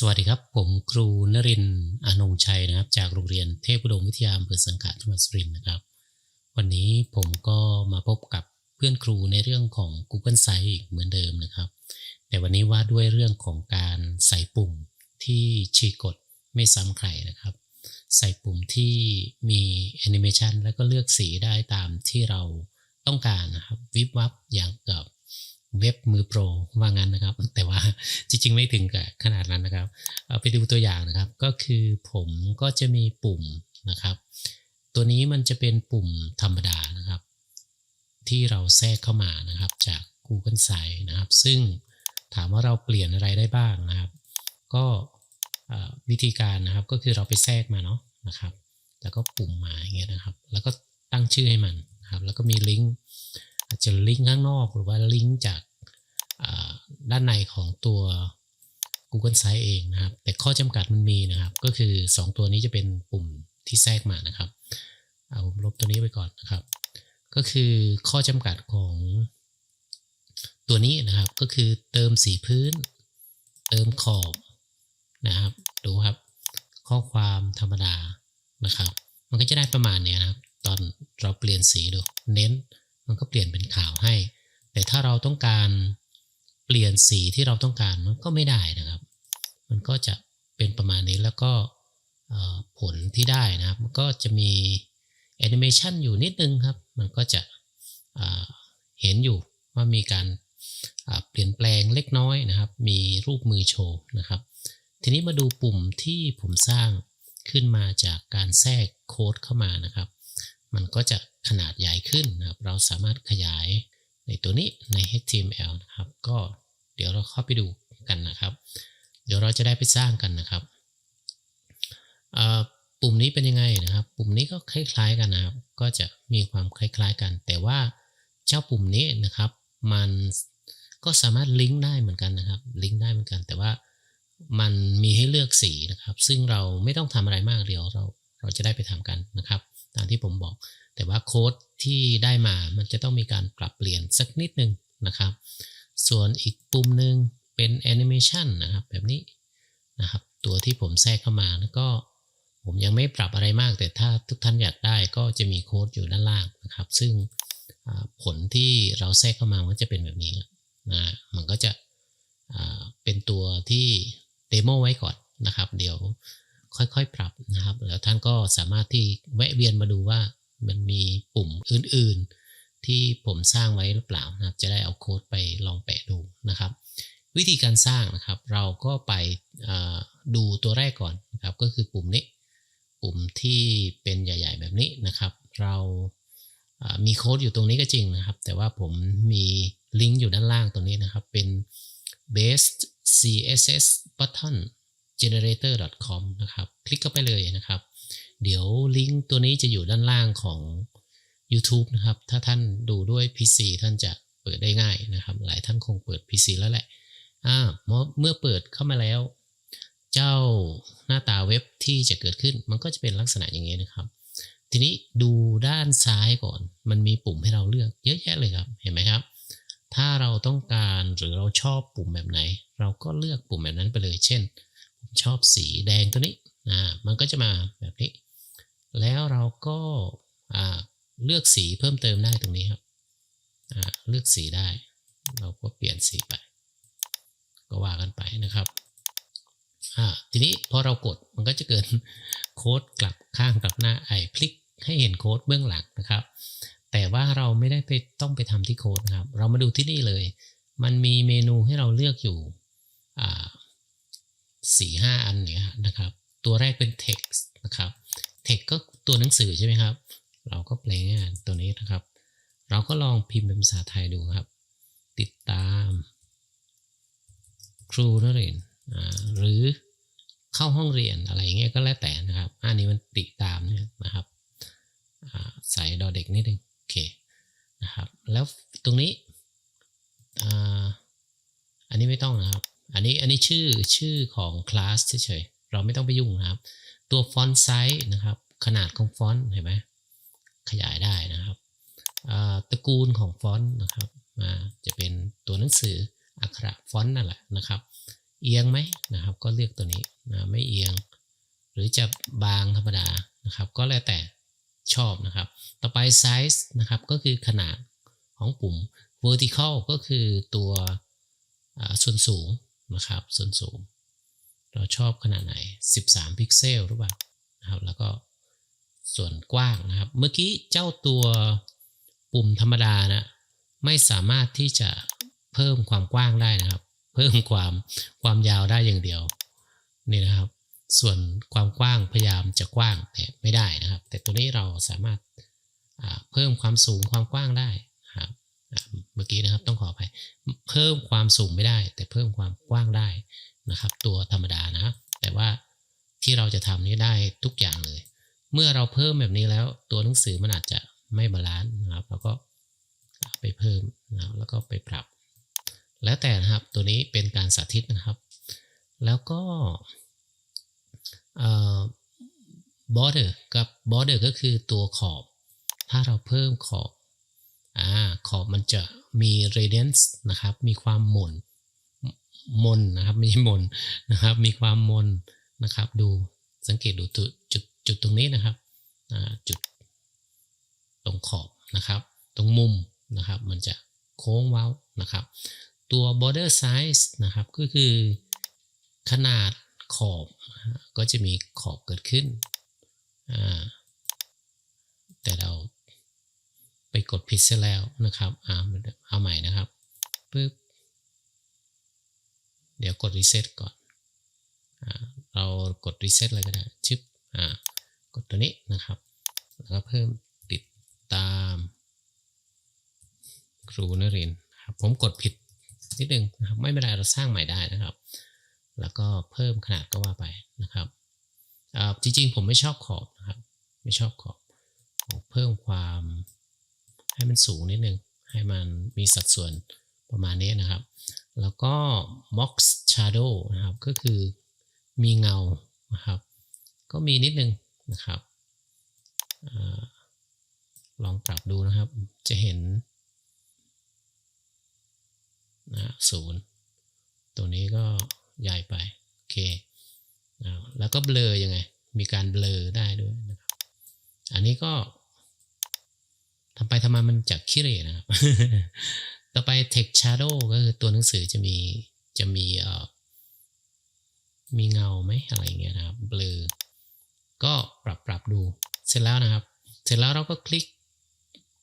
สวัสดีครับ ผมครูนรินทร์อนงชัยนะครับ จากโรงเรียนเทพอุดมวิทยาอำเภอสังขะจังหวัดสุรินทร์นะครับ วันนี้ผมก็มาพบกับเพื่อนครูในเรื่องของ Google Sites อีกเหมือนเดิมนะครับ แต่วันนี้ว่าด้วยเรื่องของการใส่ปุ่มที่ฉีกกดไม่ซ้ำใครนะครับ ใส่ปุ่มที่มีแอนิเมชันแล้วก็เลือกสีได้ตามที่เราต้องการนะครับ วิบวับอย่างกับ เว็บมือโปรว่างั้นนะครับ แต่ว่าจริงๆไม่ถึงกับขนาดนั้นนะครับเอาไปดูตัวอย่างนะครับ ก็คือผมก็จะมีปุ่มนะครับ ตัวนี้มันจะเป็นปุ่มธรรมดานะครับ ที่เราแทรกเข้ามานะครับ จาก Google Sites นะครับ ซึ่งถามว่าเราเปลี่ยนอะไรได้บ้างนะครับ ก็วิธีการนะครับก็คือเราไปแทรกมาเนาะนะครับ แล้วก็ปุ่มมาอย่างเงี้ยนะครับ แล้วก็ตั้งชื่อให้มันนะครับ แล้วก็มีลิงก์ อาจจะลิงก์ข้างนอกหรือว่าลิงก์จากด้านในของตัว Google Sites เองนะครับ แต่ข้อจำกัดมันมีนะครับ ก็คือ 2 ตัวนี้จะเป็นปุ่มที่แทรกมานะครับเอาผมลบตัวนี้ไปก่อนนะครับ ก็คือข้อจำกัดของตัวนี้นะครับก็คือเติมสีพื้น เติมขอบนะครับ ดูครับ ข้อความธรรมดานะครับ มันก็จะได้ประมาณนี้นะครับ ตอนเราเปลี่ยนสีดูเน้น มันก็เปลี่ยนเป็นขาวให้ แต่ถ้าเราต้องการเปลี่ยนสีที่เราต้องการมันก็ไม่ได้นะครับ มันก็จะเป็นประมาณนี้แล้วก็ผลที่ได้นะครับ มันก็จะมีแอนิเมชันอยู่นิดนึงครับ มันก็จะเห็นอยู่ว่ามีการเปลี่ยนแปลงเล็กน้อยนะครับ มีรูปมือโชว์นะครับ ทีนี้มาดูปุ่มที่ผมสร้างขึ้นมาจากการแทรกโค้ดเข้ามานะครับ มันก็จะขนาดใหญ่ขึ้นนะครับ เราสามารถขยายในตัวนี้ใน HTML นะครับ ก็เดี๋ยวเราเข้าไปดูกันนะครับ เดี๋ยวเราจะได้ไปสร้างกันนะครับปุ่มนี้เป็นยังไงนะครับ ปุ่มนี้ก็คล้ายๆกันนะครับ ก็จะมีความคล้ายๆกัน แต่ว่าเจ้าปุ่มนี้นะครับ มันก็สามารถลิงก์ได้เหมือนกันนะครับ ลิงก์ได้เหมือนกัน แต่ว่ามันมีให้เลือกสีนะครับ ซึ่งเราไม่ต้องทำอะไรมากเดี๋ยวเราเราจะได้ไปทำกันนะครับ ตามที่ผมบอก แต่ว่าโค้ดที่ได้มามันจะต้องมีการปรับเปลี่ยนสักนิดนึงนะครับ ส่วนอีกปุ่มหนึ่งเป็นแอนิเมชันนะครับแบบนี้นะครับ ตัวที่ผมแทรกเข้ามาแล้วก็ผมยังไม่ปรับอะไรมาก แต่ถ้าทุกท่านอยากได้ก็จะมีโค้ดอยู่ด้านล่างนะครับ ซึ่งผลที่เราแทรกเข้ามามันจะเป็นแบบนี้นะมันก็จะเป็นตัวที่เดโมไว้ก่อนนะครับ เดี๋ยว ค่อยๆ ปรับนะครับ แล้วท่านก็สามารถที่แวะเวียนมาดูว่ามันมีปุ่มอื่นๆ ที่ผมสร้างไว้หรือเปล่านะครับ จะได้เอาโค้ดไปลองแปะดูนะครับ วิธีการสร้างนะครับ เราก็ไปดูตัวแรกก่อนนะครับ ก็คือปุ่มนี้ ปุ่มที่เป็นใหญ่ ๆ แบบนี้นะครับ เรามีโค้ดอยู่ตรงนี้ก็จริงนะครับ แต่ว่าผมมีลิงก์อยู่ด้านล่างตรงนี้นะครับ เป็น best css button generator com นะครับ คลิกเข้าไปเลยนะครับ เดี๋ยวลิงก์ตัวนี้จะอยู่ด้านล่างของ YouTube นะครับ ถ้าท่านดูด้วย PC ท่านจะเปิดได้ง่ายนะครับ หลายท่านคงเปิด PC แล้วแหละอ่าเมื่อเปิดเข้ามาแล้ว เจ้าหน้าตาเว็บที่จะเกิดขึ้นมันก็จะเป็นลักษณะอย่างนี้นะครับ ทีนี้ดูด้านซ้ายก่อน มันมีปุ่มให้เราเลือกเยอะแยะเลยครับ เห็นไหมครับ ถ้าเราต้องการหรือเราชอบปุ่มแบบไหน เราก็เลือกปุ่มแบบนั้นไปเลย เช่น ชอบสีแดงตัวนี้อ่ามันก็จะมาแบบนี้ แล้วเราก็อ่าเลือกสีเพิ่มเติมได้ตรงนี้ครับอ่าเลือกสีได้ เราก็เปลี่ยนสีไป ก็ว่ากันไปนะครับอ่าทีนี้พอเรากดมันก็จะเกิดโค้ดกลับข้างกลับหน้าไอ้คลิกให้เห็นโค้ดเบื้องหลังนะครับ แต่ว่าเราไม่ได้ไปต้องไปทำที่โค้ดครับ เรามาดูที่นี่เลย มันมีเมนูให้เราเลือกอยู่อ่า สี่ห้าอันเนี่ยนะครับ ตัวแรกเป็น text นะครับ text ก็ตัวหนังสือใช่ไหมครับ เราก็แปลงานตัวนี้นะครับ เราก็ลองพิมพ์เป็นภาษาไทยดูครับ ติดตาม ครูนักเรียนหรือเข้าห้องเรียนอะไรอย่างเงี้ยก็แล้วแต่นะครับอันนี้มันติดตามเนี่ยนะครับใส่ดอเด็กนิดนึงโอเคนะครับ แล้วตรงนี้อันนี้ไม่ต้องนะครับ อันนี้อันนี้ชื่อชื่อของคลาสเฉยๆเราไม่ต้องไปยุ่งนะครับ ตัวฟอนต์ไซส์นะครับ ขนาดของฟอนต์เห็นไหมขยายได้นะครับตระกูลของฟอนต์นะครับจะเป็นตัวหนังสืออักขระฟอนต์นั่นแหละนะครับ เอียงไหมนะครับ ก็เลือกตัวนี้นะไม่เอียง หรือจะบางธรรมดานะครับ ก็แล้วแต่ชอบนะครับ ต่อไป size นะครับก็คือขนาดของปุ่ม vertical ก็คือตัวส่วนสูง นะครับส่วนสูง เราชอบขนาดไหน 13 พิกเซลหรือเปล่านะครับแล้วก็ส่วนกว้างนะครับ เมื่อกี้เจ้าตัวปุ่มธรรมดานะไม่สามารถที่จะเพิ่มความกว้างได้นะครับ เพิ่มความความยาวได้อย่างเดียวนี่นะครับ ส่วนความกว้างพยายามจะกว้างแต่ไม่ได้นะครับ แต่ตัวนี้เราสามารถเพิ่มความสูงความกว้างได้ เมื่อกี้นะครับต้องขออภัยเพิ่มความสูงไม่ได้ แต่เพิ่มความกว้างได้นะครับ ตัวธรรมดานะ แต่ว่าที่เราจะทำนี้ได้ทุกอย่างเลย เมื่อเราเพิ่มแบบนี้แล้ว ตัวหนังสือมันอาจจะไม่บาลานซ์นะครับแล้วก็ไปเพิ่มนะแล้วก็ไปปรับ แล้วแต่นะครับตัวนี้เป็นการสาธิตนะครับ แล้วก็เอ่อ border กับ border ก็คือตัวขอบ ถ้าเราเพิ่มขอบ อ่าขอบมันจะมี radiance นะครับ มีความหม่นมนนะครับไม่ใช่มนนะครับ มีความมนนะครับ ดูสังเกตดูจุดจุดจุดตรงนี้นะครับจุดตรงขอบนะครับ ตรงมุมนะครับ มันจะโค้งเว้านะครับ ตัว border size นะครับ ก็คือขนาดขอบก็จะมีขอบเกิดขึ้น แต่เรา ไปกดผิดเสียแล้วนะครับอ่าเอาใหม่นะครับปึ๊บเดี๋ยวกด reset ก่อนอ่าเรากด reset เลยก็ได้ชึบอ่ากดตัวนี้นะครับแล้วก็เพิ่มติดตามครูนรินครับผมกดผิดนิดนึงนะครับไม่เป็นไรเราสร้างใหม่ได้นะครับ แล้วก็เพิ่มขนาดก็ว่าไปนะครับจริงๆผมไม่ชอบขอบนะครับ ไม่ชอบขอบ เพิ่มความ ให้มันสูงนิดนึง ให้มันมีสัดส่วนประมาณนี้นะครับ แล้วก็ box shadow นะครับ ก็คือมีเงานะครับ ก็มีนิดนึงนะครับอลองปรับดูนะครับ จะเห็นนะศูนย์ตัวนี้ก็ใหญ่ไป โอเคนะแล้วก็เบลอยังไง มีการเบลอได้ด้วยนะครับ อันนี้ก็ ทำไปทำมามันจะขี้เรนะครับ ต่อไป text shadow ก็คือตัวหนังสือจะมีจะมีเอ่อมีเงาไหมอะไรเงี้ยนะครับเบลอก็ปรับปรับดู เสร็จแล้วนะครับ เสร็จแล้วเราก็คลิก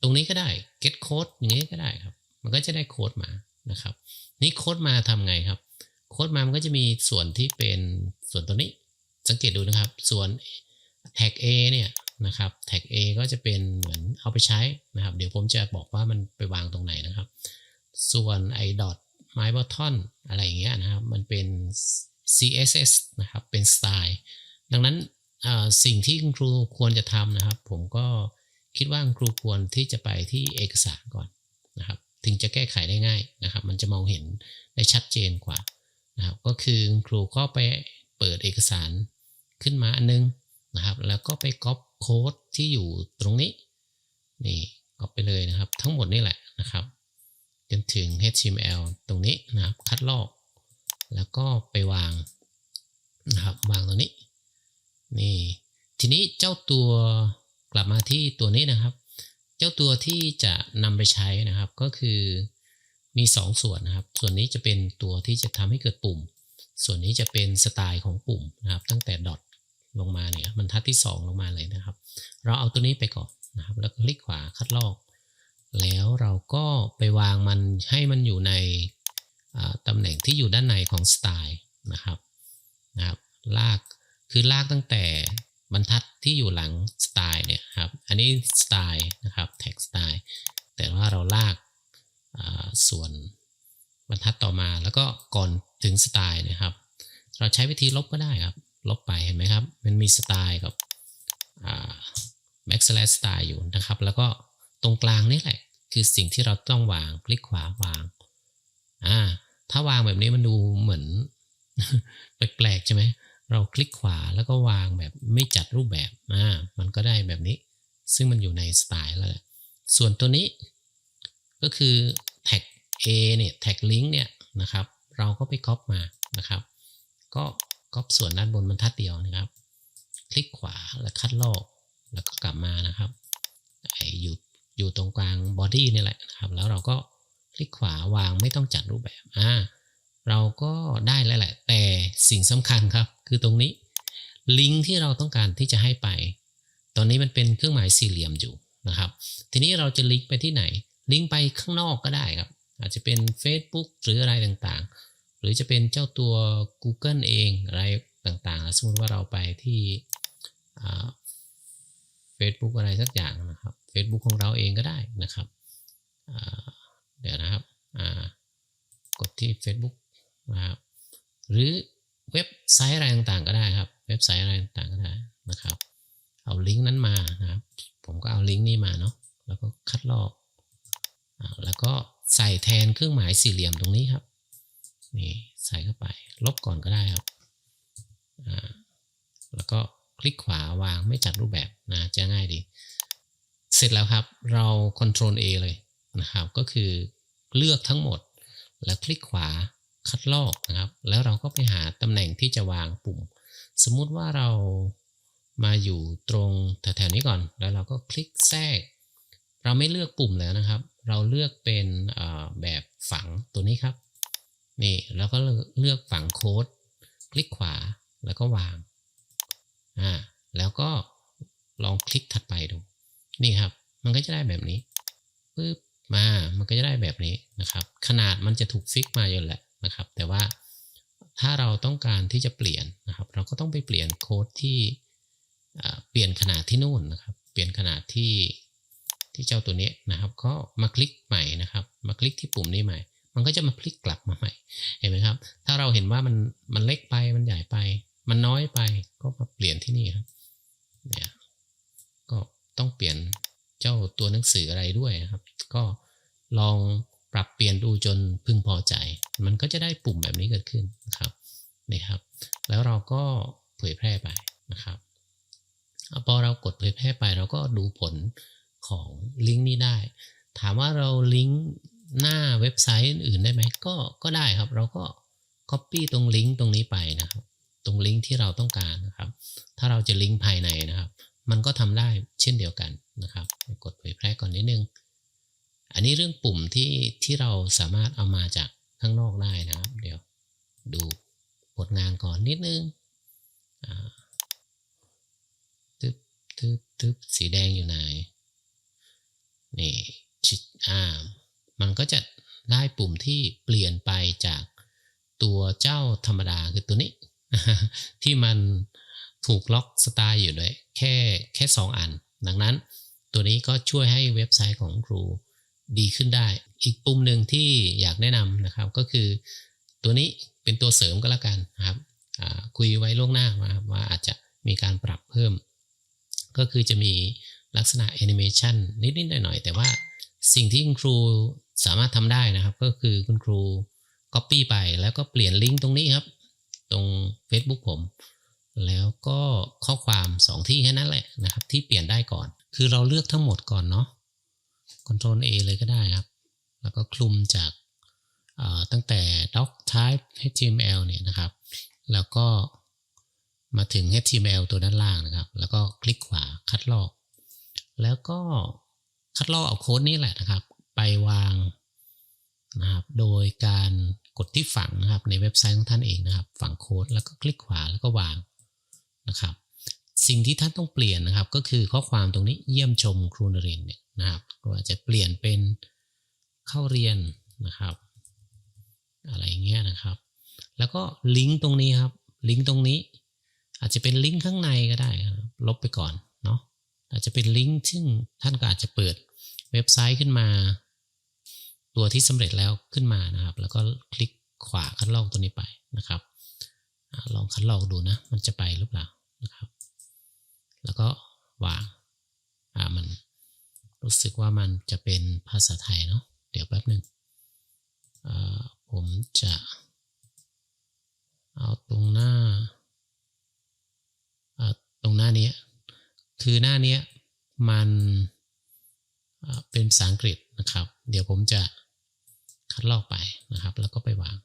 ตรงนี้ก็ได้ get code อย่างนี้ก็ได้ครับ มันก็จะได้โค้ดมานะครับ นี่โค้ดมาทำไงครับ โค้ดมามันก็จะมีส่วนที่เป็นส่วนตัวนี้ สังเกตดูนะครับ ส่วน tag A เนี่ย นะครับ tag A ก็จะเป็นเหมือนเอาไปใช้นะครับ เดี๋ยวผมจะบอกว่ามันไปวางตรงไหนนะครับ ส่วนไอ dot my button อะไรอย่างเงี้ยนะครับ มันเป็น CSS นะครับ เป็นสไตล์ดังนั้นสิ่งที่คุณครูควรจะทำนะครับ ผมก็คิดว่าคุณครูควรที่จะไปที่เอกสารก่อนนะครับ ถึงจะแก้ไขได้ง่ายนะครับ มันจะมองเห็นได้ชัดเจนกว่านะครับ ก็คือคุณครูก็ไปเปิดเอกสารขึ้นมาอันนึงนะครับ แล้วก็ไปก๊อป โค้ดที่อยู่ตรงนี้ นี่กอปไปเลยนะครับ ทั้งหมดนี่แหละนะครับจนถึง HTML ตรงนี้นะครับ คัดลอก แล้วก็ไปวางนะครับวางตรงนี้ นี่ ทีนี้เจ้าตัวกลับมาที่ตัวนี้นะครับ เจ้าตัวที่จะนำไปใช้นะครับก็คือมี 2สส่วนนะครับ ส่วนนี้จะเป็นตัวที่จะทำให้เกิดปุ่ม ส่วนนี้จะเป็นสไตล์ของปุ่มนะครับ ตั้งแต่ดอท ลงมาเนี่ยบรรทัดที่ 2 ลงมาเลยนะครับ เราเอาตัวนี้ไปก่อนนะครับ แล้วคลิกขวาคัดลอก แล้วเราก็ไปวางมันให้มันอยู่ในตำแหน่งที่อยู่ด้านในของสไตล์นะครับนะครับ ลากคือลากตั้งแต่บรรทัดที่อยู่หลังสไตล์เนี่ยครับ อันนี้สไตล์นะครับแท็กสไตล์แต่ว่าเราลากาส่วนบรรทัดต่อมาแล้วก็ก่อนถึงสไตล์นะครับ เราใช้วิธีลบก็ได้ครับ ลบไปเห็นไหมครับ มันมีสไตล์กับอ่า backslash style อยู่นะครับ แล้วก็ตรงกลางนี่แหละ คือสิ่งที่เราต้องวางคลิกขวาวางอ่าถ้าวางแบบนี้มันดูเหมือนแปลกๆใช่ไหมเราคลิกขวาแล้วก็วางแบบไม่จัดรูปแบบอ่ามันก็ได้แบบนี้ ซึ่งมันอยู่ในสไตล์แล้วส่วนตัวนี้ก็คือ tag A เนี่ย tag link เนี่ยนะครับ เราก็ไปก๊อปมานะครับ ก็ ก๊อปส่วนด้านบนบรรทัดเดียวนะครับ คลิกขวาแล้วคัดลอกแล้วก็กลับมานะครับไออยู่อยู่ตรงกลางบอดี้นี่แหละนะครับ แล้วเราก็คลิกขวาวางไม่ต้องจัดรูปแบบอ่าเราก็ได้แล้วแหละ แต่สิ่งสำคัญครับ คือตรงนี้ลิงก์ที่เราต้องการที่จะให้ไป ตอนนี้มันเป็นเครื่องหมายสี่เหลี่ยมอยู่นะครับ ทีนี้เราจะลิงก์ไปที่ไหน ลิงก์ไปข้างนอกก็ได้ครับ อาจจะเป็น Facebook หรืออะไรต่างๆ รือจะเป็นเจ้าตัว Google เองอะไรต่างๆ สมมติว่าเราไปที่เฟซบุ๊กอะไรสักอย่างนะครับ Facebook ของเราเองก็ได้นะครับเดี๋ยวนะครับกดที่ Facebook นะครับหรือเว็บไซต์อะไรต่างๆก็ได้ครับ เว็บไซต์อะไรต่างๆก็ได้นะครับ เอาลิงก์นั้นมานะครับ ผมก็เอาลิงก์นี้มาเนาะแล้วก็คัดลอกอแล้วก็ใส่แทนเครื่องหมายสี่เหลี่ยมตรงนี้ครับ นี่ใส่เข้าไป ลบก่อนก็ได้ครับแล้วก็คลิกขวาวางไม่จัดรูปแบบนะจะง่ายดี เสร็จแล้วครับเรา Ctrl A เลยนะครับ ก็คือเลือกทั้งหมด แล้วคลิกขวาคัดลอกนะครับ แล้วเราก็ไปหาตำแหน่งที่จะวางปุ่ม สมมุติว่าเรามาอยู่ตรงแถวๆนี้ก่อน แล้วเราก็คลิกแทรก เราไม่เลือกปุ่มแล้วนะครับ เราเลือกเป็นแบบฝังตัวนี้ครับ นี่แล้วก็เลือกฝังโค้ด คลิกขวาแล้วก็วางอ่าแล้วก็ลองคลิกถัดไปดู นี่ครับ มันก็จะได้แบบนี้ปึ๊บมา มันก็จะได้แบบนี้นะครับ ขนาดมันจะถูกฟิกมาอยู่แหละนะครับ แต่ว่าถ้าเราต้องการที่จะเปลี่ยนนะครับ เราก็ต้องไปเปลี่ยนโค้ดที่เปลี่ยนขนาดที่นู่นนะครับ เปลี่ยนขนาดที่ที่เจ้าตัวนี้นะครับ ก็มาคลิกใหม่นะครับ มาคลิกที่ปุ่มนี้ใหม่ มันก็จะมาพลิกกลับมาใหม่ เห็นไหมครับ ถ้าเราเห็นว่ามันมันเล็กไปมันใหญ่ไป มันน้อยไปก็มาเปลี่ยนที่นี่ครับเนี่ยก็ต้องเปลี่ยนเจ้าตัวหนังสืออะไรด้วยครับ ก็ลองปรับเปลี่ยนดูจนพึงพอใจ มันก็จะได้ปุ่มแบบนี้เกิดขึ้นนะครับนี่ครับ แล้วเราก็เผยแพร่ไปนะครับพอเรากดเผยแพร่ไปเราก็ดูผลของลิงก์นี้ได้ ถามว่าเราลิงก์ หน้าเว็บไซต์อื่นได้ไหมก็ก็ได้ครับ เราก็ Copy ตรงลิงก์ตรงนี้ไปนะครับ ตรงลิงก์ที่เราต้องการนะครับ ถ้าเราจะลิงก์ภายในนะครับ มันก็ทำได้เช่นเดียวกันนะครับกดเผยแพร่ก่อนนิดนึง อันนี้เรื่องปุ่มที่ที่เราสามารถเอามาจากข้างนอกได้นะครับ เดี๋ยวดูผลงานก่อนนิดนึงทึ๊บทึ๊บทึ๊บสีแดงอยู่ไหนนี่ชิดอ่า มันก็จะได้ปุ่มที่เปลี่ยนไปจากตัวเจ้าธรรมดาคือตัวนี้ ที่มันถูกล็อกสไตล์อยู่ด้วยแค่แค่สองอัน ดังนั้นตัวนี้ก็ช่วยให้เว็บไซต์ของครูดีขึ้นได้ อีกปุ่มหนึ่งที่อยากแนะนำนะครับก็คือ ตัวนี้เป็นตัวเสริมก็แล้วกันนะครับคุยไว้ล่วงหน้ามาว่าอาจจะมีการปรับเพิ่ม ก็คือจะมีลักษณะแอนิเมชันนิดๆหน่อยๆ แต่ว่าสิ่งที่ครู สามารถทำได้นะครับ ก็คือคุณครู Copy ไปแล้วก็เปลี่ยนลิงก์ตรงนี้ครับ ตรง Facebook ผม แล้วก็ข้อความ 2 ที่แค่นั้นแหละนะครับ ที่เปลี่ยนได้ก่อน คือเราเลือกทั้งหมดก่อนเนาะ Ctrl A เลยก็ได้ครับ แล้วก็คลุมจากตั้งแต่ doc type html เนี่ยนะครับ แล้วก็มาถึง HTML ตัวด้านล่างนะครับ แล้วก็คลิกขวาคัดลอก แล้วก็คัดลอกเอาโค้ดนี้แหละนะครับ ไปวางนะครับ โดยการกดที่ฝังนะครับ ในเว็บไซต์ของท่านเองนะครับ ฝังโค้ดแล้วก็คลิกขวาแล้วก็วางนะครับ สิ่งที่ท่านต้องเปลี่ยนนะครับ ก็คือข้อความตรงนี้เยี่ยมชมครูนรียนเนี่ยนะครับก็อาจจะเปลี่ยนเป็นเข้าเรียนนะครับ อะไรเงี้ยนะครับ แล้วก็ลิงก์ตรงนี้ครับ ลิงก์ตรงนี้ อาจจะเป็นลิงก์ข้างในก็ได้ลบไปก่อนเนาะอาจจะเป็นลิงก์ซึ่งท่านก็อาจจะเปิดเว็บไซต์ขึ้นมา ตัวที่สำเร็จแล้วขึ้นมานะครับ แล้วก็คลิกขวาคัดลอกตัวนี้ไปนะครับลองคัดลอกดูนะ มันจะไปหรือเปล่านะครับ แล้วก็วางอ่ามันรู้สึกว่ามันจะเป็นภาษาไทยเนาะเดี๋ยวแป๊บหนึ่งผมจะเอาตรงหน้าตรงหน้านี้คือหน้านี้มันเป็นภาษาอังกฤษนะครับ เดี๋ยวผมจะ คัดลอกไปนะครับ แล้วก็ไปวาง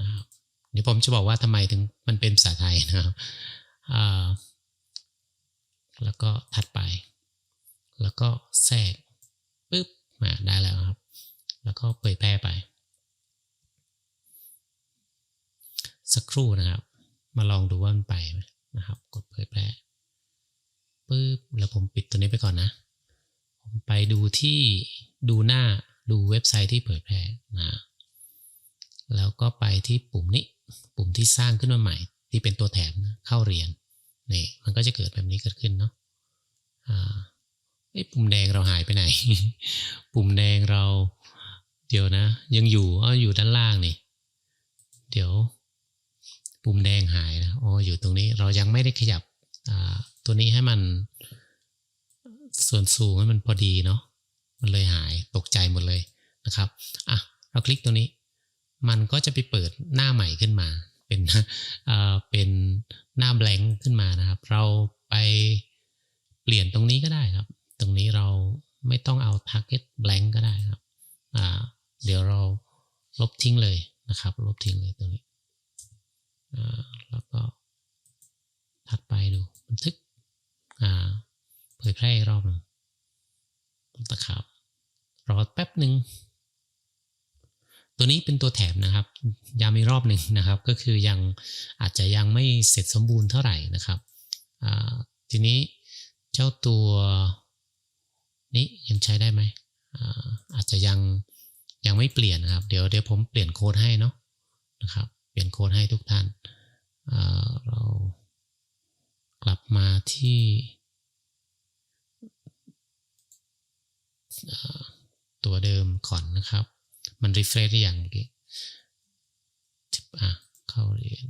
นะครับเดี๋ยวผมจะบอกว่าทำไมถึงมันเป็นภาษาไทยนะครับแล้วก็ถัดไป แล้วก็แทรกปึ๊บมาได้แล้วครับ แล้วก็เผยแพร่ไป สักครู่นะครับ มาลองดูว่ามันไปไหมนะครับ กดเผยแพร่ปึ๊บแล้วผมปิดตัวนี้ไปก่อนนะ ผมไปดูที่ดูหน้า ดูเว็บไซต์ที่เผยแพร่นะแล้วก็ไปที่ปุ่มนี้ ปุ่มที่สร้างขึ้นมาใหม่ ที่เป็นตัวแถมนะเข้าเรียนนี่มันก็จะเกิดแบบนี้เกิดขึ้นเนาะอ่าไอ้ปุ่มแดงเราหายไปไหน ปุ่มแดงเรา เดี๋ยวนะ ยังอยู่อ๋ออยู่ด้านล่างนี่ เดี๋ยว ปุ่มแดงหายนะอ๋ออยู่ตรงนี้เรายังไม่ได้ขยับอ่าตัวนี้ให้มันส่วนสูงให้มันพอดีเนาะ มันเลยหายตกใจหมดเลยนะครับอะเราคลิกตัวนี้ มันก็จะไปเปิดหน้าใหม่ขึ้นมา เป็นอ่อเป็นหน้า blank ขึ้นมานะครับ เราไปเปลี่ยนตรงนี้ก็ได้ครับ ตรงนี้เราไม่ต้องเอา target blank ก็ได้ครับอ่าเดี๋ยวเราลบทิ้งเลยนะครับ ลบทิ้งเลยตรงนี้อ่าแล้วก็ถัดไปดูบันทึกอ่าเผยแพร่อีกรอบหนึ่ง ตะขับรอแป๊บหนึ่งตัวนี้เป็นตัวแถมนะครับย้ำอีรอบหนึ่งนะครับ ก็คือยังอาจจะยังไม่เสร็จสมบูรณ์เท่าไหร่นะครับทีนี้เจ้าตัวนี้ยังใช้ได้ไหมอาอาจจะยังยังไม่เปลี่ยนนะครับ เดี๋ยวเดี๋ยวผมเปลี่ยนโค้ดให้เนาะนะครับเปลี่ยนโค้ดให้ทุกท่านอ่าเรากลับมาที่อ่า ตัวเดิมก่อนนะครับ มันรีเฟรชได้อย่างเมื่อกี้อะเข้าเรียน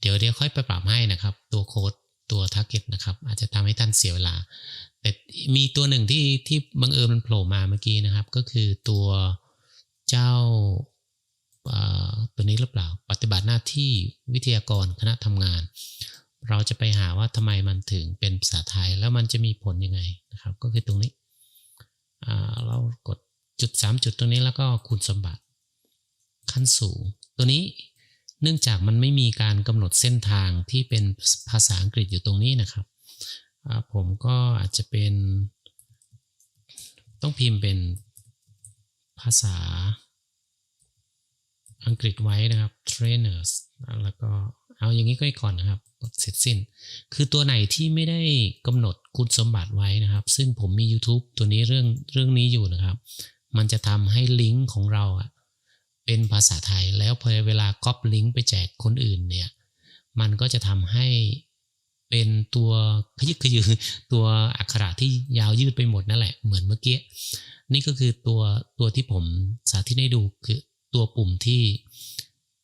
เดี๋ยวเดี๋ยวค่อยไปปรับให้นะครับ ตัวโค้ดตัว target นะครับ อาจจะทำให้ท่านเสียเวลา แต่มีตัวหนึ่งที่ที่บังเอิญมันโผล่มาเมื่อกี้นะครับ ก็คือตัวเจ้าตัวนี้หรือเปล่า ปฏิบัติหน้าที่วิทยากรคณะทำงาน เราจะไปหาว่าทำไมมันถึงเป็นภาษาไทยแล้วมันจะมีผลยังไงนะครับ ก็คือตรงนี้ เรากดจุด 3 จุดตรงนี้แล้วก็คูณสมบัติ ขั้นสูง ตัวนี้เนื่องจากมันไม่มีการกำหนดเส้นทางที่เป็นภาษาอังกฤษอยู่ตรงนี้นะครับ ผมก็อาจจะเป็น ต้องพิมพ์เป็นภาษา อังกฤษไว้นะครับ trainers แล้วก็เอาอย่างนี้ก็ก่อนนะครับกดเสร็จสิ้น คือตัวไหนที่ไม่ได้กำหนดคุณสมบัติไว้นะครับ ซึ่งผมมี YouTube ตัวนี้เรื่องเรื่องนี้อยู่นะครับ มันจะทำให้ลิงก์ของเราเป็นภาษาไทยแล้วพอเวลาก๊อปลิงก์ไปแจกคนอื่นเนี่ยมันก็จะทำให้เป็นตัวขยึกขยือตัวอักขระที่ยาวยืดไปหมดนั่นแหละเหมือนเมื่อกี้นี่ก็คือตัวตัวที่ผมสาธิตให้ดูคือ ตัวปุ่มที่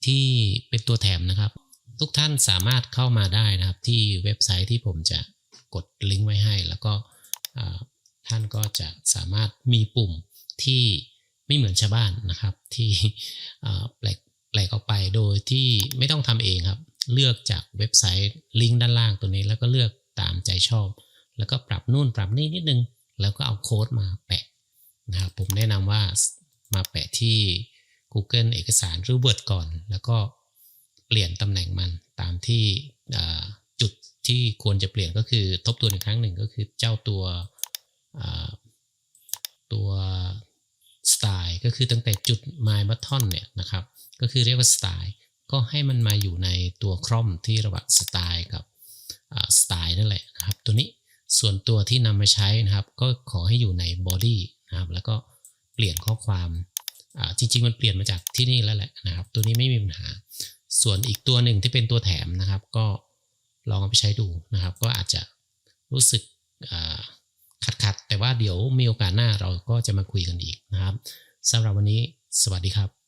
ที่เป็นตัวแถมนะครับ ทุกท่านสามารถเข้ามาได้นะครับ ที่เว็บไซต์ที่ผมจะกดลิงก์ไว้ให้ แล้วก็ท่านก็จะสามารถมีปุ่มที่ไม่เหมือนชาวบ้านนะครับ ที่แปลกแปลกออกไปโดยที่ไม่ต้องทำเองครับ เลือกจากเว็บไซต์ลิงก์ด้านล่างตัวนี้ แล้วก็เลือกตามใจชอบ แล้วก็ปรับนู่นปรับนี่นิดนึง แล้วก็เอาโค้ดมาแปะนะครับผมแนะนำว่ามาแปะที่ Google เอกสารหรือ Word ก่อน แล้วก็เปลี่ยนตำแหน่งมันตามที่จุดที่ควรจะเปลี่ยนก็คือทบทวนอีกครั้งหนึ่งก็คือเจ้าตัวตัวสไตล์ก็คือตั้งแต่จุด My Button เนี่ยนะครับก็คือเรียกว่าสไตล์ก็ให้มันมาอยู่ในตัวคร่อมที่ระหว่างสไตล์กับสไตล์นั่นแหละนะครับตัวนี้ส่วนตัวที่นำมาใช้นะครับ ก็ขอให้อยู่ใน body นะครับแล้วก็เปลี่ยนข้อความ จริงๆ มันเปลี่ยนมาจากที่นี่แล้วแหละนะครับ ตัวนี้ไม่มีปัญหา ส่วนอีกตัวหนึ่งที่เป็นตัวแถมนะครับ ก็ลองเอาไปใช้ดูนะครับ ก็อาจจะรู้สึกขัดๆแต่ว่าเดี๋ยวมีโอกาสหน้าเราก็จะมาคุยกันอีกนะครับสำหรับวันนี้สวัสดีครับ